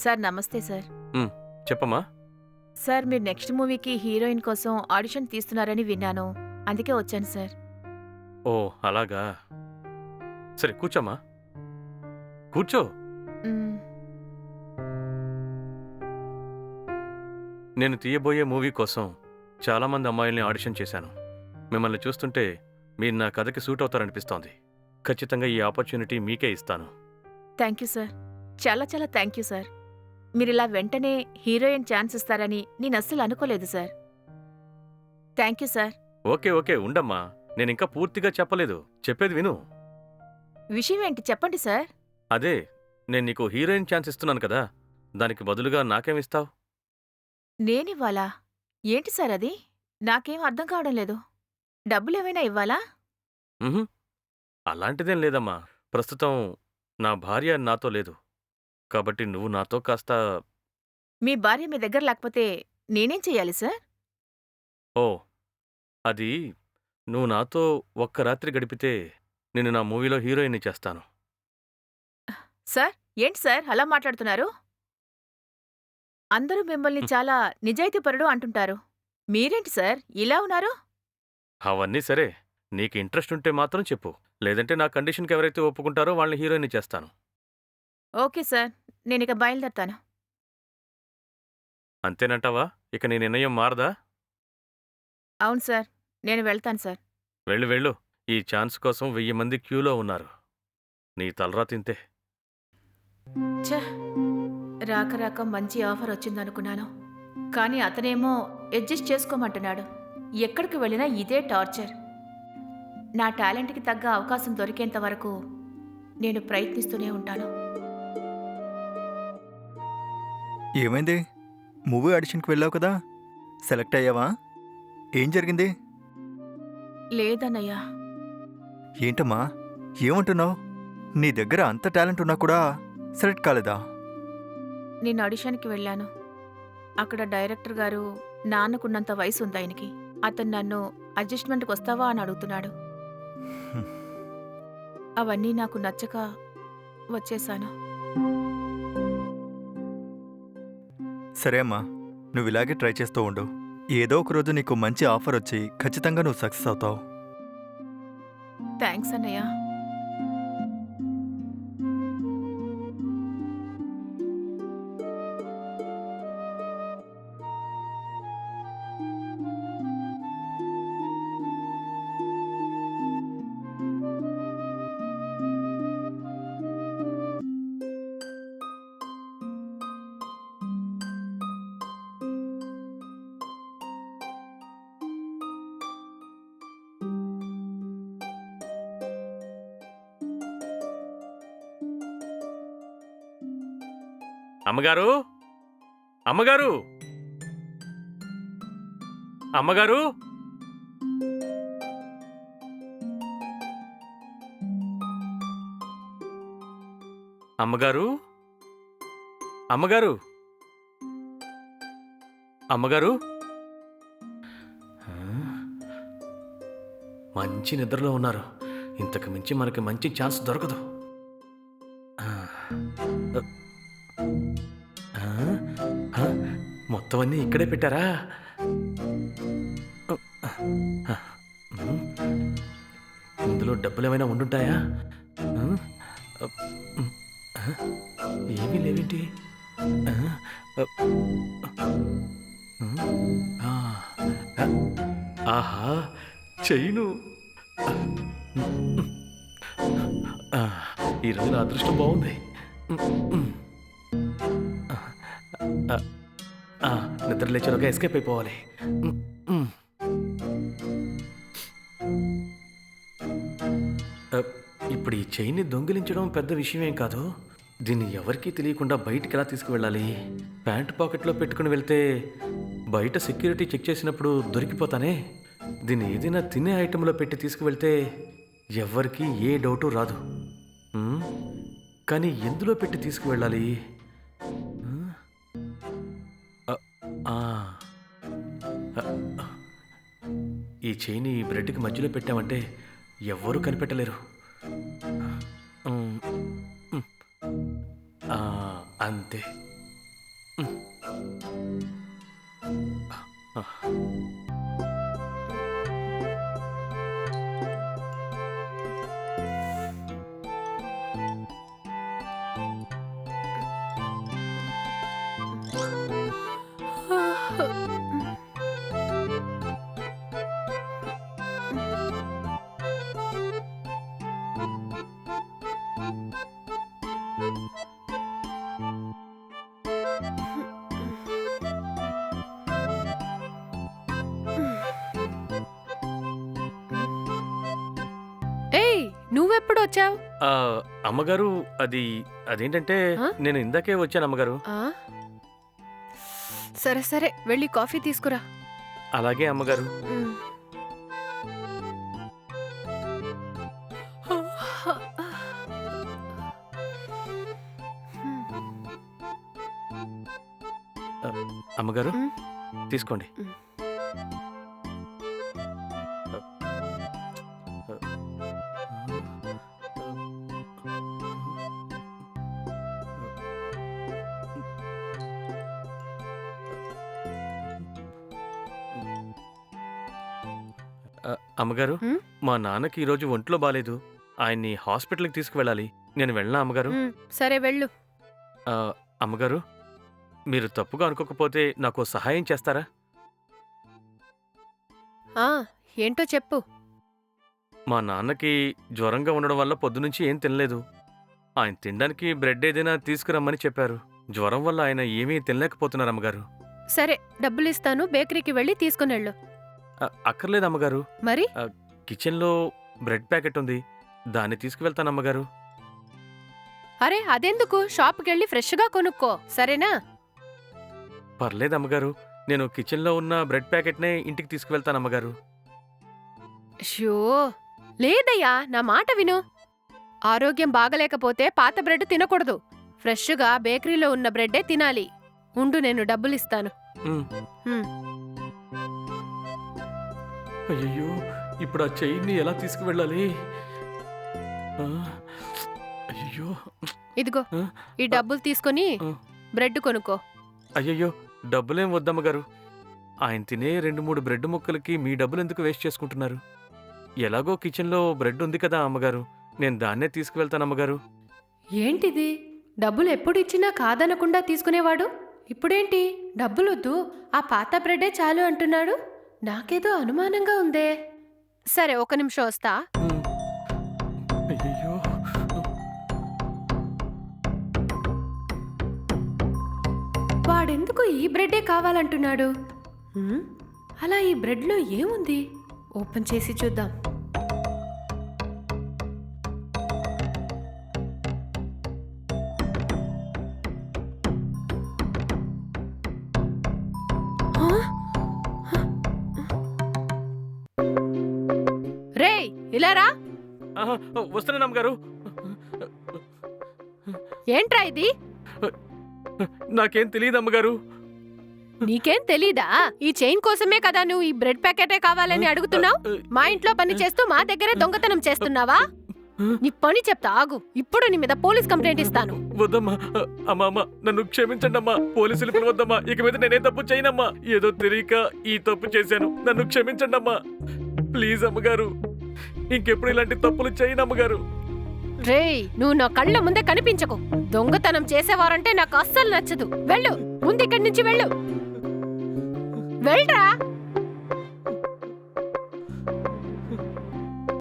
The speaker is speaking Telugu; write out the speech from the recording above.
సార్ నమస్తే సార్. చెప్పమ్మా. సార్ మీరు నెక్స్ట్ మూవీకి హీరోయిన్ కోసం ఆడిషన్ తీస్తున్నారని విన్నాను. అందుకే వచ్చాను సార్. ఓ అలాగా. సరే కూర్చోమ్మా. కూర్చో. నేను తీయబోయే మూవీ కోసం చాలామంది అమ్మాయిల్ని ఆడిషన్ చేశాను. మిమ్మల్ని చూస్తుంటే మీరు నా కథకి సూట్ అవుతారనిపిస్తోంది. ఖచ్చితంగా ఈ ఆపర్చునిటీ మీకే ఇస్తాను. Thank you sir. చాలా చాలా థ్యాంక్ యూ సార్. మీరు ఇలా వెంటనే హీరోయిన్ ఛాన్స్ ఇస్తారని నేను అస్సలు అనుకోలేదు sir. Thank you sir. Okay okay ఉండమ్మా. నేను ఇంకా పూర్తిగా చెప్పలేదు. చెప్పేది విను. విషయం ఏంటి చెప్పండి సార్. అదే నేను నీకు హీరోయిన్ ఛాన్స్ ఇస్తున్నాను కదా. దానికి బదులుగా నాకేమిస్తావు నేనివ్వాలా? ఏంటి సార్ అది? నాకేం అర్థం కావడం లేదు. డబ్బులేమైనా ఇవ్వాలా. అలాంటిదేం లేదమ్మా. ప్రస్తుతం నా భార్య నాతో లేదు. కాబట్టి నువ్వు నాతో కాస్త మీ భార్య మీ దగ్గర లేకపోతే నేనేం చెయ్యాలి సార్? ఓ అది నువ్వు నాతో ఒక్క రాత్రి గడిపితే నేను నా మూవీలో హీరోయిన్ని చేస్తాను. సార్ ఏంటి సార్? అలా మాట్లాడుతున్నారు? అందరూ మిమ్మల్ని చాలా నిజాయితీపరుడు అంటుంటారు. మీరేంటి సార్? ఇలా ఉన్నారు? అవన్నీ సరే నీకు ఇంట్రెస్ట్ ఉంటే మాత్రం చెప్పు. లేదంటే నా కండిషన్కి ఎవరైతే ఒప్పుకుంటారో వాళ్ళని హీరోయిన్ని చేస్తాను. ఓకే సార్ నేను ఇక బయలుదేరతాను. అంతేనంటావా? ఇక నీ నిర్ణయం మారదా? అవును సార్ నేను వెళ్తాను సార్. వెళ్ళు వెళ్ళు. ఈ ఛాన్స్ కోసం వెయ్యి మంది క్యూలో ఉన్నారు. నీ తలరా తింతే. ఛ! రాక రాక మంచి ఆఫర్ వచ్చిందనుకున్నాను. కానీ అతనేమో అడ్జస్ట్ చేసుకోమంటున్నాడు. ఎక్కడికి వెళ్ళినా ఇదే టార్చర్. నా టాలెంట్కి తగ్గ అవకాశం దొరికేంత వరకు నేను ప్రయత్నిస్తూనే ఉంటాను. ఏమైంది? మూవీ ఆడిషన్కి వెళ్ళావు కదా? సెలెక్ట్ అయ్యావా? ఏం జరిగింది? లేదన్నయ్యా. ఏంటమ్మా? ఏమంటున్నావు? నీ దగ్గర అంత టాలెంట్ ఉన్నా కూడా సెలెక్ట్ కాలేదా? నేను ఆడిషన్కి వెళ్ళాను. అక్కడ డైరెక్టర్ గారు నాన్నకున్నంత వయసు ఉంది ఆయనకి. అతను నన్ను అడ్జస్ట్మెంట్కి వస్తావా అని అడుగుతున్నాడు. అవన్నీ నాకు నచ్చక వచ్చేశాను సరే అమ్మా నువ్వు ఇలాగే ట్రై చేస్తూ ఉండు. ఏదో ఒక రోజు నీకు మంచి ఆఫర్ వచ్చి ఖచ్చితంగా నువ్వు సక్సెస్ అవుతావు. థ్యాంక్స్ అన్నయ్య. అమ్మగారు? అమ్మగారు? అమ్మగారు? అమ్మగారు? అమ్మగారు? అమ్మగారు? మంచి నిద్రలో ఉన్నారు. ఇంతకు మించి మనకి మంచి ఛాన్స్ దొరకదు. మొత్తం అన్నీ ఇక్కడే పెట్టారా. ఇందులో డబ్బులు ఏమైనా ఉండుంటాయా? ఏమీ లేవేంటి. ఆహా చైను ఈరోజు నా అదృష్టం బాగుంది నిద్ర లేచారుగా ఎస్కేప్ అయిపోవాలి. ఇప్పుడు ఈ చైన్ని దొంగిలించడం పెద్ద విషయమేం కాదు. దీన్ని ఎవరికీ తెలియకుండా బయటికి ఎలా తీసుకువెళ్ళాలి? ప్యాంట్ పాకెట్లో పెట్టుకుని వెళ్తే బయట సెక్యూరిటీ చెక్ చేసినప్పుడు దొరికిపోతానే. దీన్ని ఏదైనా తినే ఐటెంలో పెట్టి తీసుకువెళ్తే ఎవ్వరికీ ఏ డౌటు రాదు. కానీ ఎందులో పెట్టి తీసుకువెళ్ళాలి? ఈ చైని ఈ బ్రెడ్కి మధ్యలో పెట్టామంటే ఎవ్వరూ కనిపెట్టలేరు. అంతే. ఆ, అమ్మగారు అది అదేంటంటే ఆ? నేను ఇందాకే వచ్చాను అమ్మగారు సరే సరే వెళ్ళి కాఫీ తీసుకురా అలాగే అమ్మగారు. అమ్మగారు. తీసుకోండి. అమ్మగారు మ్? మా నాన్నకి ఈరోజు ఒంట్లో బాలేదు. ఆయన్ని హాస్పిటల్కి తీసుకువెళ్ళాలి. నేను వెళ్ళనా అమ్మగారు? సరే వెళ్ళు. ఆ, అమ్మగారు మీరు తప్పుగా అనుకోకపోతే నాకు సహాయం చేస్తారా? ఆ ఏంటో చెప్పు. మా నాన్నకి జ్వరంగా ఉండడం వల్ల పొద్దునుంచి ఏం తినలేదు. ఆయన తినడానికి బ్రెడ్ ఏదైనా తీసుకురమ్మని చెప్పారు. జ్వరం వల్ల ఆయన ఏమీ తినలేకపోతున్నారు అమ్మగారు. సరే డబ్బులు ఇస్తాను బేకరీకి వెళ్ళి తీసుకుని వెళ్ళు అక్కర్లేదు అమ్మగారు. మరి? కిచెన్లో బ్రెడ్ ప్యాకెట్ ఉంది. దాన్ని తీసుకువెళ్తాను అమ్మగారు. అరే అదెందుకు? షాప్కి వెళ్ళి ఫ్రెష్గా కొనుక్కో సరేనా? పర్లేదు అమ్మగారు. నేను కిచెన్లో ఉన్న బ్రెడ్ ప్యాకెట్నే ఇంటికి తీసుకువెళ్తాను అమ్మగారు. షో! లేదయ్యా నా మాట విను. ఆరోగ్యం బాగలేకపోతే పాత బ్రెడ్ తినకూడదు. ఫ్రెష్గా బేకరీలో ఉన్న బ్రెడ్డే తినాలి. ఉండు నేను డబ్బులిస్తాను. అయ్యయ్యో ఇప్పుడు ఆ చైన్ని ఎలా తీసుకువెళ్ళాలి? ఆ, అయ్యయ్యో. ఇదిగో ఆ? ఈ డబ్బులు తీసుకొని ఆ. బ్రెడ్ కొనుక్కో. అయ్యయ్యో డబ్బులేం వద్దమ్మగారు. ఆయన తినే రెండు మూడు బ్రెడ్ ముక్కలకి మీ డబ్బులు ఎందుకు వేస్ట్ చేసుకుంటున్నారు? ఎలాగో కిచెన్లో బ్రెడ్ ఉంది కదా అమ్మగారు. నేను దాన్నే తీసుకువెళ్తాను అమ్మగారు. ఏంటిది? డబ్బులు ఎప్పుడు ఇచ్చినా కాదనకుండా తీసుకునేవాడు? ఇప్పుడేంటి? డబ్బులొద్దు. ఆ పాత బ్రెడ్డే చాలు అంటున్నాడు. నాకేదో అనుమానంగా ఉందే సరే ఒక నిమిషం వస్తా. అయ్యయ్యో వాడెందుకు ఈ బ్రెడ్డే కావాలంటున్నాడు హ్మ్? అలా ఈ బ్రెడ్లో ఏముంది ఓపెన్ చేసి చూద్దాం ఆ? ఇలా రా. వస్తున్నాను అమ్మగారు ఏంట్రా ఇది? నాకేం తెలియదు అమ్మగారు. నీకేం తెలీదా? ఈ చైన్ కోసమే కదా నువ్వు ఈ బ్రెడ్ ప్యాకెటే కావాలని అడుగుతున్నావు? మా ఇంట్లో పని చేస్తూ మా దగ్గరే దొంగతనం చేస్తున్నావా? నీ పని చెప్తా ఆగు. ఇప్పుడు నీ మీద పోలీస్ కంప్లైంట్ ఇస్తాను. వద్దమ్మా. అమ్మా అమ్మ నన్ను క్షమించండి అమ్మా. పోలీసులు పిలవద్దమ్మా. ఇక మీద నేనే తప్పు చేయనమ్మా. ఏదో తెలియక ఈ తప్పు చేశాను. నన్ను క్షమించండి అమ్మా. ప్లీజ్ అమ్మగారు. ఇంకెప్పుడు ఇలాంటి తప్పులు చేయనమ్మ గారు రేయ్ నువ్వు నా కళ్ళ ముందే కనిపించకు. దొంగతనం చేసేవారంటే నాకు అస్సలు నచ్చదు. వెళ్ళు ముందు ఇక్కడి నుంచి వెళ్ళు. వెళ్ళరా?